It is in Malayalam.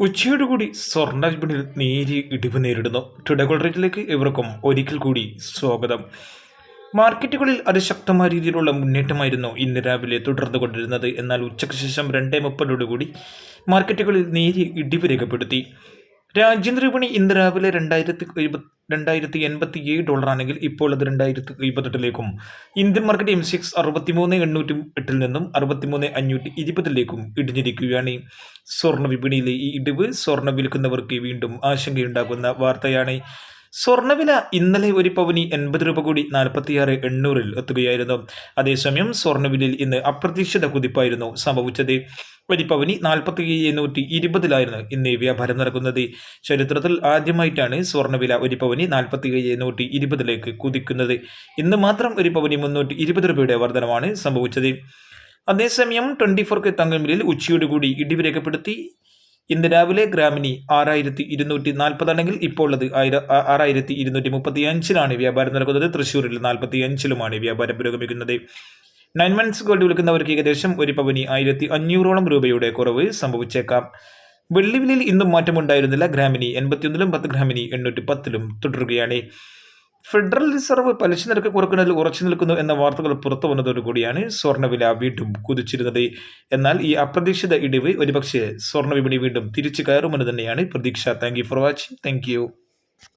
ഉച്ചയോടുകൂടി സ്വർണ വിപണിയിൽ നേരിയ ഇടിവ് നേരിടുന്നു. ടുഡേ റേറ്റിലേക്ക് ഇവർക്കും ഒരിക്കൽ കൂടി സ്വാഗതം. മാർക്കറ്റുകളിൽ അതിശക്തമായ രീതിയിലുള്ള മുന്നേറ്റമായിരുന്നു ഇന്ന് രാവിലെ തുടർന്നു കൊണ്ടിരുന്നത്. എന്നാൽ ഉച്ചയ്ക്ക് ശേഷം രണ്ടേ മുപ്പതോടുകൂടി മാർക്കറ്റുകളിൽ നേരിയ ഇടിവ് രേഖപ്പെടുത്തി. രാജ്യാന്തര വിപണി ഇന്ന് രാവിലെ രണ്ടായിരത്തി എഴുപത്തി രണ്ടായിരത്തി എൺപത്തി ഏഴ് ഡോളറാണെങ്കിൽ ഇപ്പോൾ അത് രണ്ടായിരത്തി എഴുപത്തെട്ടിലേക്കും. ഇന്ത്യൻ മാർക്കറ്റ് എം സിക്സ് അറുപത്തിമൂന്ന് എണ്ണൂറ്റി എട്ടിൽ നിന്നും അറുപത്തിമൂന്ന് അഞ്ഞൂറ്റി ഇരുപതിലേക്കും ഇടിഞ്ഞിരിക്കുകയാണ്. സ്വർണ വിപണിയിലെ ഈ ഇടിവ് സ്വർണ വിൽക്കുന്നവർക്ക് വീണ്ടും ആശങ്കയുണ്ടാക്കുന്ന വാർത്തയാണ്. സ്വർണവില ഇന്നലെ ഒരു പവനി എൺപത് രൂപ കൂടി നാൽപ്പത്തിയാറ് എണ്ണൂറിൽ എത്തുകയായിരുന്നു. അതേസമയം സ്വർണവിലയിൽ ഇന്ന് അപ്രതീക്ഷിത കുതിപ്പായിരുന്നു സംഭവിച്ചത്. ഒരു പവനി നാൽപ്പത്തി എണ്ണൂറ്റി ഇരുപതിലായിരുന്നു ഇന്ന് വ്യാപാരം നടക്കുന്നത്. ചരിത്രത്തിൽ ആദ്യമായിട്ടാണ് സ്വർണവില ഒരു പവനി നാൽപ്പത്തി എണ്ണൂറ്റി ഇരുപതിലേക്ക് കുതിക്കുന്നത്. ഇന്ന് മാത്രം ഒരു പവനി മുന്നൂറ്റി ഇരുപത് രൂപയുടെ വർധനമാണ് സംഭവിച്ചത്. അതേസമയം ട്വന്റി ഫോർ കെ തങ്കമിലിൽ ഉച്ചയോടുകൂടി ഇടിവ് രേഖപ്പെടുത്തി. ഇന്ന് രാവിലെ ഗ്രാമിനി ആറായിരത്തി ഇരുന്നൂറ്റി നാൽപ്പതാണെങ്കിൽ ഇപ്പോൾ ഉള്ളത് ആറായിരത്തി ഇരുന്നൂറ്റി മുപ്പത്തി അഞ്ചിലാണ് വ്യാപാരം നടക്കുന്നത്. തൃശ്ശൂരിൽ നാൽപ്പത്തി അഞ്ചിലുമാണ് വ്യാപാരം പുരോഗമിക്കുന്നത്. നയൻ മന്ത്സ് ഗോൾഡ് വിൽക്കുന്നവർക്ക് ഏകദേശം ഒരു പവനി ആയിരത്തി അഞ്ഞൂറോളം രൂപയുടെ കുറവ് സംഭവിച്ചേക്കാം. വെള്ളിവിലിൽ ഇന്നും മാറ്റമുണ്ടായിരുന്നില്ല. ഗ്രാമിനി എൺപത്തിയൊന്നിലും പത്ത് ഗ്രാമിനി എണ്ണൂറ്റി പത്തിലും തുടരുകയാണ്. ഫെഡറൽ റിസർവ് പലിശ നിരക്ക് കുറക്കുന്നതിൽ ഉറച്ചു നിൽക്കുന്നു എന്ന വാർത്തകൾ പുറത്തു വന്നതോടുകൂടിയാണ് സ്വർണവില വീണ്ടും കുതിച്ചിരുന്നത്. എന്നാൽ ഈ അപ്രതീക്ഷിത ഇടിവ് ഒരുപക്ഷെ സ്വർണ വിപണി വീണ്ടും തിരിച്ചു കയറുമെന്ന് തന്നെയാണ് പ്രതീക്ഷ. Thank you for watching thank